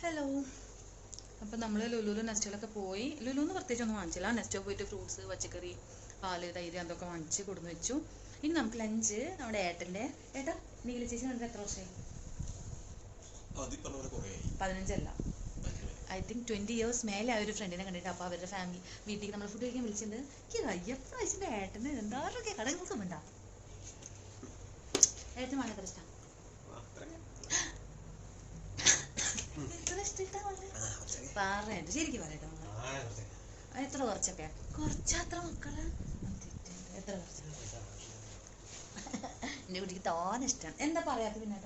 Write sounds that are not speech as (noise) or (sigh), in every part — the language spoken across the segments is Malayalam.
ഹലോ അപ്പം നമ്മൾ ലുലുലു നെസ്റ്റോലൊക്കെ പോയി. ലുലുന്ന് പ്രത്യേകിച്ച് ഒന്നും വാങ്ങിച്ചില്ല. നെസ്റ്റോ പോയിട്ട് ഫ്രൂട്ട്സ് പച്ചക്കറി പാൽ തൈര് അതൊക്കെ വാങ്ങിച്ച് കൊടുന്ന് വെച്ചു. ഇനി നമുക്ക് ലഞ്ച് നമ്മുടെ ഏട്ടന്റെ ഏട്ടാ നീല ചേച്ചി കണ്ടിട്ട് എത്ര വർഷമായി പതിനഞ്ചല്ല. ഐ തിങ്ക് ട്വന്റി ഇയേഴ്സ് മേലെ ആ ഒരു ഫ്രണ്ടിനെ കണ്ടിട്ട് അപ്പോൾ അവരുടെ ഫാമിലി വീട്ടിലേക്ക് നമ്മൾ ഫുഡ് കഴിക്കാൻ വിളിച്ചിട്ടുണ്ട്. എനിക്ക് അയ്യപ്പ വയസ്സിന്റെ ഏട്ടന്? എന്താറൊക്കെ കട നോക്കുന്നുണ്ടാ ഏട്ടൻ വളരെ ഇഷ്ടം എത്ര ഇഷ്ടമാണ് പറഞ്ഞിട്ട് ശരിക്കും പറയട്ടോ. എത്ര കുറച്ചൊക്കെ? കുറച്ചത്ര മക്കൾ? എത്ര കുറച്ച്? (laughs) എന്റെ കുട്ടിക്ക് തോനെ ഇഷ്ടമാണ് എന്താ പറയാത്ത പിന്നെ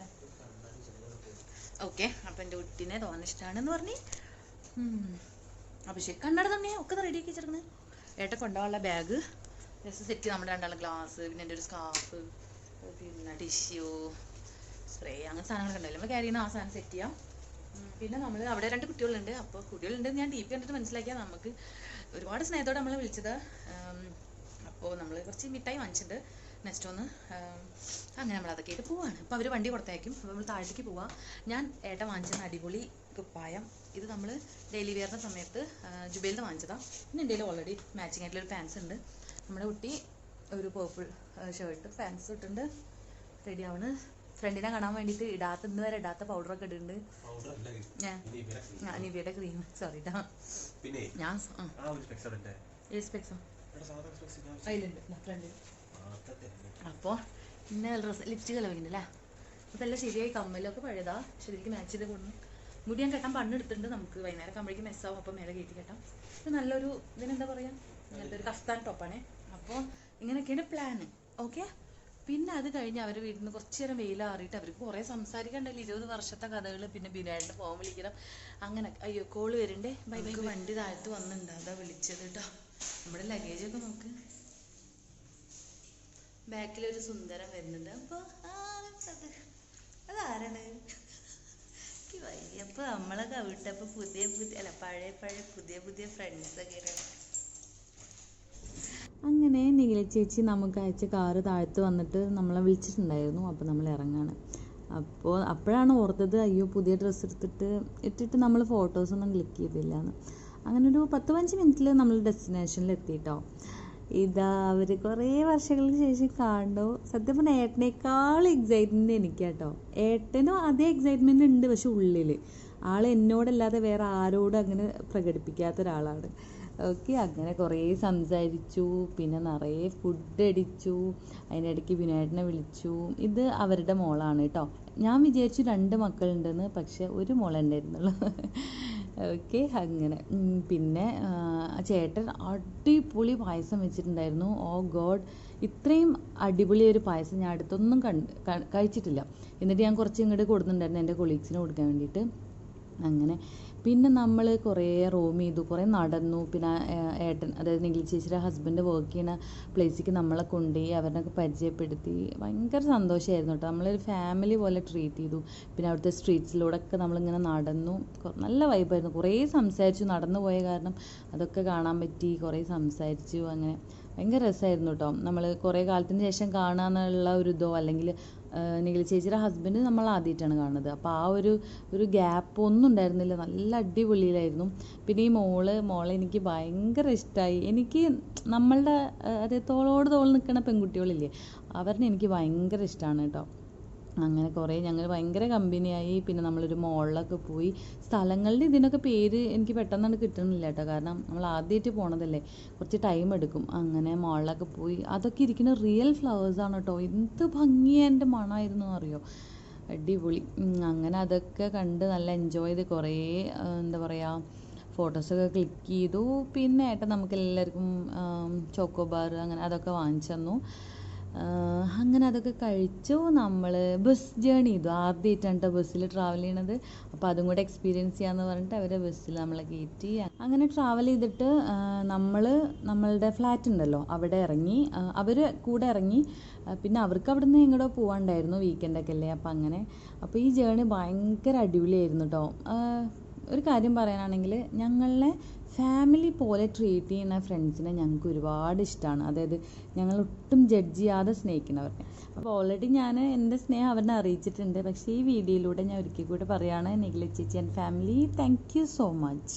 ഓക്കെ അപ്പം എന്റെ കുട്ടീനെ തോനെ ഇഷ്ടമാണെന്ന് പറഞ്ഞ്. അപ്പൊ ശരി കണ്ണട തന്നെയാ ഒക്കെ റെഡി ആക്കി വെച്ചിരിക്കുന്നത് ഏട്ട കൊണ്ടുപോകാനുള്ള ബാഗ് ജസ്റ്റ് സെറ്റ് നമ്മുടെ രണ്ടാളെ ഗ്ലാസ് പിന്നെ എന്റെ ഒരു സ്കാർഫ് പിന്നെ ടിഷ്യൂ സ്പ്രേ അങ്ങനെ സാധനങ്ങളൊക്കെ ഉണ്ടല്ലോ. നമ്മൾ ക്യാരി ചെയ്യുന്ന ആ സാധനം സെറ്റ് ചെയ്യാം. പിന്നെ നമ്മൾ അവിടെ രണ്ട് കുട്ടികളുണ്ട്. അപ്പോൾ കുട്ടികളുണ്ട് ഞാൻ പി കണ്ടിട്ട് മനസ്സിലാക്കിയാൽ നമുക്ക് ഒരുപാട് സ്നേഹത്തോടെ നമ്മളെ വിളിച്ചത്. അപ്പോൾ നമ്മൾ കുറച്ച് മിഠായി വാങ്ങിച്ചിട്ടുണ്ട്. നെക്സ്റ്റ് ഒന്ന് അങ്ങനെ നമ്മൾ അതൊക്കെ ആയിട്ട് പോവാണ്. അപ്പോൾ അവർ വണ്ടി കൊടുത്തയക്കും അപ്പോൾ നമ്മൾ താഴത്തേക്ക് പോവാം. ഞാൻ ഏട്ടൻ വാങ്ങിച്ചത് അടിപൊളി കുപ്പായം. ഇത് നമ്മൾ ഡെയിലി വെയറിന്റെ സമയത്ത് ജുബൈലിൽ നിന്ന് വാങ്ങിച്ചതാണ് പിന്നെ എന്റെ ഓൾറെഡി മാച്ചിങ് ആയിട്ടുള്ള ഒരു ഉണ്ട്. നമ്മുടെ കുട്ടി ഒരു പേർപ്പിൾ ഷർട്ട് പാൻസ് ഇട്ടിട്ടുണ്ട്. റെഡി ആവണ്. ഫ്രണ്ടിനെ കാണാൻ വേണ്ടിയിട്ട് ഇടാത്ത ഇന്ന് വരെ ഇടാത്ത പൗഡറൊക്കെ ഇടുന്നുണ്ട്. പൗഡർ അല്ല ഇടുന്നുണ്ട് ഞാൻ നിവിയുടെ ക്രീം സോറി പിന്നെ ഞാൻ അപ്പോൾ പിന്നെ ഡ്രസ് ലിപ്സ്റ്റിക് കളവിനല്ലേ അപ്പോൾ എല്ലാം ശരിയായി കമ്മലൊക്കെ പഴയതാ ശരിക്കും മാച്ച് ചെയ്ത് കൊടുക്കും മുടി ഞാൻ കെട്ടാൻ പണ്ണെടുത്തിട്ടുണ്ട് നമുക്ക്. വൈകുന്നേരം ആകുമ്പോഴേക്കും മെസ്സാവും അപ്പോൾ മേലെ കയറ്റി കെട്ടാം. ഇത് നല്ലൊരു ഇതിനെന്താ പറയാ? നല്ലൊരു കഫ്താൻ ടോപ്പാണേ അപ്പോൾ ഇങ്ങനെയൊക്കെയാണ് പ്ലാന് ഓക്കെ പിന്നെ അത് കഴിഞ്ഞ് അവർ വീട്ടിൽ നിന്ന് കുറച്ച് നേരം വെയിലാറിയിട്ട് അവർക്ക് കുറേ സംസാരിക്കണ്ടല്ലോ. ഇരുപത് വർഷത്തെ കഥകൾ പിന്നെ ബിനായിട്ട് ഫോൺ വിളിക്കണം. അങ്ങനെ. അയ്യോ കോൾ വരണ്ടേ? ബൈ ബൈ വണ്ടി താഴത്ത് വന്നിട്ടുണ്ട് അതാ വിളിച്ചത് കേട്ടോ നമ്മുടെ ലഗേജ് ഒക്കെ നോക്ക്. ബാക്കിലൊരു സുന്ദരം വരുന്നുണ്ട്. അപ്പൊ ആരത് അതാരാണ്? അപ്പൊ നമ്മളൊക്കെ വിട്ടപ്പോ പുതിയ പുതിയ അല്ല പഴയ പഴയ പുതിയ പുതിയ ഫ്രണ്ട്സ് ഒക്കെ അങ്ങനെ നീല ചേച്ചി നമുക്ക് അയച്ച കാറ് താഴ്ത്ത് വന്നിട്ട് നമ്മളെ വിളിച്ചിട്ടുണ്ടായിരുന്നു. അപ്പോൾ നമ്മൾ ഇറങ്ങാണ്. അപ്പോൾ അപ്പോഴാണ് ഓർത്തത് അയ്യോ പുതിയ ഡ്രസ്സ് എടുത്തിട്ട് ഇട്ടിട്ട് നമ്മൾ ഫോട്ടോസൊന്നും ക്ലിക്ക് ചെയ്തില്ല എന്ന് അങ്ങനെ ഒരു പത്ത് പതിനഞ്ച് മിനിറ്റിൽ നമ്മൾ ഡെസ്റ്റിനേഷനിൽ എത്തിയിട്ടോ ഇതാ അവർ കുറേ വർഷങ്ങൾക്ക് ശേഷം കാണുന്നു സത്യം പറഞ്ഞാൽ ഏട്ടനേക്കാൾ എനിക്ക് എനിക്കാട്ടോ. ഏട്ടനും അതേ എക്സൈറ്റ്മെന്റ് ഉണ്ട് പക്ഷെ ഉള്ളിൽ ആൾ എന്നോടല്ലാതെ വേറെ ആരോടും അങ്ങനെ പ്രകടിപ്പിക്കാത്ത ഒരാളാണ്. ഓക്കെ അങ്ങനെ കുറേ സംസാരിച്ചു പിന്നെ നിറയെ ഫുഡ് അടിച്ചു അതിനിടയ്ക്ക് വിനായകനെ വിളിച്ചു. ഇത് അവരുടെ മോളാണ് കേട്ടോ ഞാൻ വിചാരിച്ചു രണ്ട് മക്കളുണ്ടെന്ന് പക്ഷെ ഒരു മോളുണ്ടായിരുന്നുള്ളൂ ഓക്കെ (laughs) അങ്ങനെ. പിന്നെ ചേട്ടൻ അടിപൊളി പായസം വെച്ചിട്ടുണ്ടായിരുന്നു. Oh God. ഇത്രയും അടിപൊളി ഒരു പായസം ഞാൻ അടുത്തൊന്നും കണ്ട് കഴിച്ചിട്ടില്ല. എന്നിട്ട് ഞാൻ കുറച്ച് ഇങ്ങോട്ട് കൊടുത്തിട്ടുണ്ടായിരുന്നു എന്റെ കൊളീഗ്സിന് കൊടുക്കാൻ വേണ്ടിയിട്ട്. അങ്ങനെ പിന്നെ നമ്മൾ കുറേ റൂം ചെയ്തു കുറേ നടന്നു. പിന്നെ ഏട്ടൻ അതായത് നിഖിൽ ചേച്ചിയുടെ ഹസ്ബൻഡ് വർക്ക് ചെയ്യുന്ന പ്ലേസിലേക്ക് നമ്മളെ കൊണ്ടുപോയി അവരെയൊക്കെ പരിചയപ്പെടുത്തി. ഭയങ്കര സന്തോഷമായിരുന്നു കേട്ടോ. നമ്മളൊരു ഫാമിലി പോലെ ട്രീറ്റ് ചെയ്തു. പിന്നെ അവിടുത്തെ സ്ട്രീറ്റ്സിലൂടെ ഒക്കെ നമ്മളിങ്ങനെ നടന്നു. നല്ല വൈബായിരുന്നു കുറേ സംസാരിച്ചു. നടന്നു പോയ കാരണം അതൊക്കെ കാണാൻ പറ്റി. കുറേ സംസാരിച്ചു അങ്ങനെ. ഭയങ്കര രസമായിരുന്നു കേട്ടോ നമ്മൾ കുറേ കാലത്തിന് ശേഷം കാണാമെന്നുള്ള ഒരു ഇതോ അല്ലെങ്കിൽ നിഖിൽ ചേച്ചിയുടെ ഹസ്ബൻഡ് നമ്മൾ ആദ്യമായിട്ടാണ് കാണുന്നത്. അപ്പോൾ ആ ഒരു ഒരു ഗ്യാപ്പ് ഒന്നും ഉണ്ടായിരുന്നില്ല. നല്ല അടിപൊളിയിലായിരുന്നു. പിന്നെ ഈ മോൾ മോളെ എനിക്ക് ഭയങ്കര ഇഷ്ടമായി എനിക്ക് നമ്മളുടെ അതായത് തോളോട് തോൾ നിൽക്കുന്ന പെൺകുട്ടികളില്ലേ അവരുടെ എനിക്ക് ഭയങ്കര ഇഷ്ടമാണ് കേട്ടോ അങ്ങനെ കുറേ ഞങ്ങൾ ഭയങ്കര കമ്പനിയായി. പിന്നെ നമ്മളൊരു മോളിലൊക്കെ പോയി സ്ഥലങ്ങളുടെ ഇതിനൊക്കെ പേര് എനിക്ക് പെട്ടെന്നാണ് കിട്ടുന്നില്ല കേട്ടോ. കാരണം നമ്മൾ ആദ്യമായിട്ട് പോണതല്ലേ. കുറച്ച് ടൈം എടുക്കും. അങ്ങനെ മോളിലൊക്കെ പോയി. അതൊക്കെ ഇരിക്കുന്ന റിയൽ ഫ്ലവേഴ്സാണ് കേട്ടോ. എന്ത് ഭംഗിയാ എന്റെ മണമായിരുന്നു അറിയോ അടിപൊളി. അങ്ങനെ അതൊക്കെ കണ്ട് നല്ല എൻജോയ് ചെയ്ത് കുറേ എന്താ പറയുക ഫോട്ടോസൊക്കെ ക്ലിക്ക് ചെയ്തു. പിന്നെ ഏട്ടൻ നമുക്ക് എല്ലാവർക്കും ചോക്കോബാർ അങ്ങനെ അതൊക്കെ വാങ്ങിച്ചു തന്നു. അങ്ങനെ അതൊക്കെ കഴിച്ചു. നമ്മൾ ബസ് ജേണി ചെയ്തു. ആദ്യമായിട്ടാണ് കേട്ടോ ബസ്സിൽ ട്രാവൽ ചെയ്യണത്. അപ്പോൾ അതും കൂടെ എക്സ്പീരിയൻസ് ചെയ്യാന്ന് പറഞ്ഞിട്ട് അവരെ ബസ്സിൽ നമ്മളെ കയറ്റി അങ്ങനെ ട്രാവൽ ചെയ്തിട്ട് നമ്മൾ നമ്മളുടെ ഫ്ലാറ്റ് ഉണ്ടല്ലോ അവിടെ ഇറങ്ങി. അവർ കൂടെ ഇറങ്ങി. പിന്നെ അവർക്ക് അവിടെ നിന്ന് എങ്ങോട്ടോ പോകാണ്ടായിരുന്നു വീക്കെൻഡൊക്കെ അല്ലേ? അപ്പോൾ അങ്ങനെ. അപ്പോൾ ഈ ജേണി ഭയങ്കര അടിപൊളിയായിരുന്നു കേട്ടോ ഒരു കാര്യം പറയാനാണെങ്കിൽ ഞങ്ങളെ ഫാമിലി പോലെ ട്രീറ്റ് ചെയ്യുന്ന ഫ്രണ്ട്സിനെ ഞങ്ങൾക്ക് ഒരുപാട് ഇഷ്ടമാണ് അതായത് ഞങ്ങൾ ഒട്ടും ജഡ്ജ് ചെയ്യാതെ സ്നേഹിക്കുന്നവരെ അപ്പോൾ ഓൾറെഡി ഞാൻ എന്റെ സ്നേഹം അവരെ അറിയിച്ചിട്ടുണ്ട്. പക്ഷേ ഈ വീഡിയോയിലൂടെ ഞാൻ ഒരിക്കൽ കൂടെ പറയുകയാണ് നിഖില ചേച്ചി and family thank so much